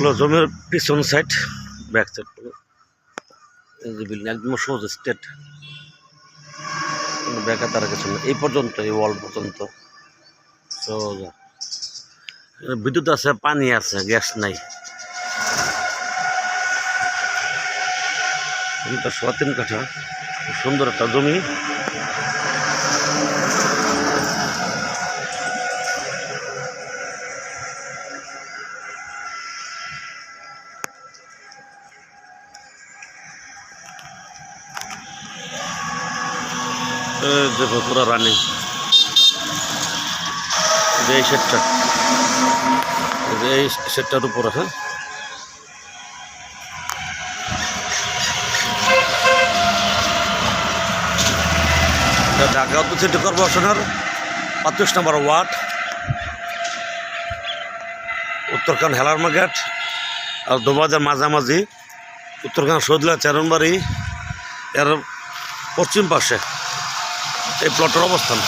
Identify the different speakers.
Speaker 1: হলো জমির পিছন সাইড ব্যাক সাইড এই যে বিল্ডিং একদম সহজ স্টেট ব্যাকা তার কিছু না। এই পর্যন্ত এই ওয়াল পর্যন্ত। সোজা বিদ্যুৎ আছে, পানি আছে গ্যাস নাই। জমিটা সোয়া তিন কাঠা। সুন্দর একটা জমি। দেখো পুরো রানিং এই সেটটা এই সেটটার উপর হ্যাঁ? ঢাকা উত্তর সিটি কর্পোরেশনের পঁয়ত্রিশ নম্বর ওয়ার্ড। উত্তরখান হেলার মার্কেট আর দুবাজার মাঝামাঝি। উত্তরখান সৌদুল্লাহ চারণবাড়ি এর পশ্চিম পাশে। এই প্লটের অবস্থান।